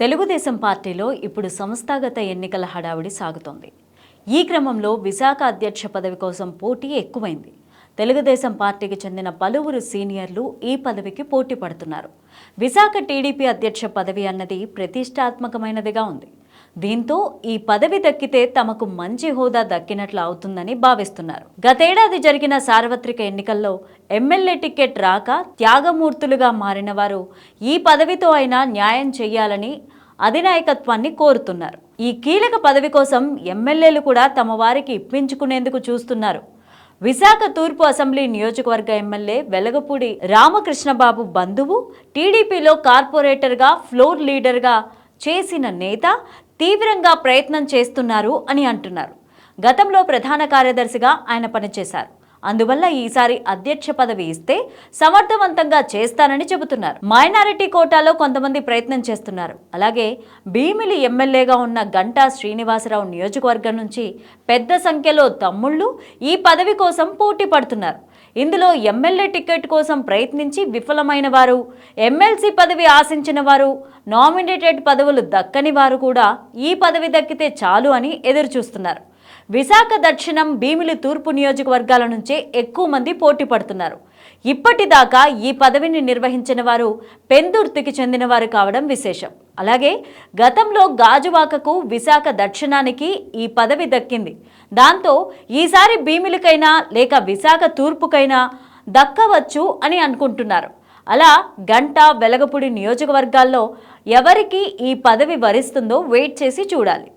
తెలుగుదేశం పార్టీలో ఇప్పుడు సంస్థాగత ఎన్నికల హడావిడి సాగుతోంది. ఈ క్రమంలో విశాఖ అధ్యక్ష పదవి కోసం పోటీ ఎక్కువైంది. తెలుగుదేశం పార్టీకి చెందిన పలువురు సీనియర్లు ఈ పదవికి పోటీ పడుతున్నారు. విశాఖ టీడీపీ అధ్యక్ష పదవి అన్నది ప్రతిష్టాత్మకమైనదిగా ఉంది. దీంతో ఈ పదవి దక్కితే తమకు మంచి హోదా దక్కినట్లు అవుతుందని భావిస్తున్నారు. గతేడాది జరిగిన సార్వత్రిక ఎన్నికల్లో ఎమ్మెల్యే టికెట్ రాక త్యాగమూర్తులుగా మారిన వారు ఈ పదవితో అయినా న్యాయం చేయాలని అధినాయకత్వాన్ని కోరుతున్నారు. ఈ కీలక పదవి కోసం ఎమ్మెల్యేలు కూడా తమ వారికి ఇప్పించుకునేందుకు చూస్తున్నారు. విశాఖ తూర్పు అసెంబ్లీ నియోజకవర్గ ఎమ్మెల్యే వెలగపూడి రామకృష్ణబాబు బంధువు టీడీపీలో కార్పొరేటర్గా ఫ్లోర్ లీడర్గా చేసిన నేత తీవ్రంగా ప్రయత్నం చేస్తున్నారు అని అంటున్నారు. గతంలో ప్రధాన కార్యదర్శిగా ఆయన పనిచేశారు. అందువల్ల ఈసారి అధ్యక్ష పదవి ఇస్తే సమర్థవంతంగా చేస్తానని చెబుతున్నారు. మైనారిటీ కోటాలో కొంతమంది ప్రయత్నం చేస్తున్నారు. అలాగే భీమిలి ఎమ్మెల్యేగా ఉన్న గంటా శ్రీనివాసరావు నియోజకవర్గం నుంచి పెద్ద సంఖ్యలో తమ్ముళ్ళు ఈ పదవి కోసం పోటీ పడుతున్నారు. ఇందులో ఎమ్మెల్యే టికెట్ కోసం ప్రయత్నించి విఫలమైన వారు ఎమ్మెల్సీ పదవి ఆశించిన వారు నామినేటెడ్ పదవులు దక్కని వారు కూడా ఈ పదవి దక్కితే చాలు అని ఎదురుచూస్తున్నారు. విశాఖ దక్షిణం భీమిలి తూర్పు నియోజకవర్గాల నుంచే ఎక్కువ మంది పోటీ పడుతున్నారు. ఇప్పటిదాకా ఈ పదవిని నిర్వహించిన వారు పెందుర్తికి చెందినవారు కావడం విశేషం. అలాగే గతంలో గాజువాకకు విశాఖ దక్షిణానికి ఈ పదవి దక్కింది. దాంతో ఈసారి భీమిలికైనా లేక విశాఖ తూర్పుకైనా దక్కవచ్చు అని అనుకుంటున్నారు. అలా గంట వెలగపూడి నియోజకవర్గాల్లో ఎవరికి ఈ పదవి వరిస్తుందో వెయిట్ చేసి చూడాలి.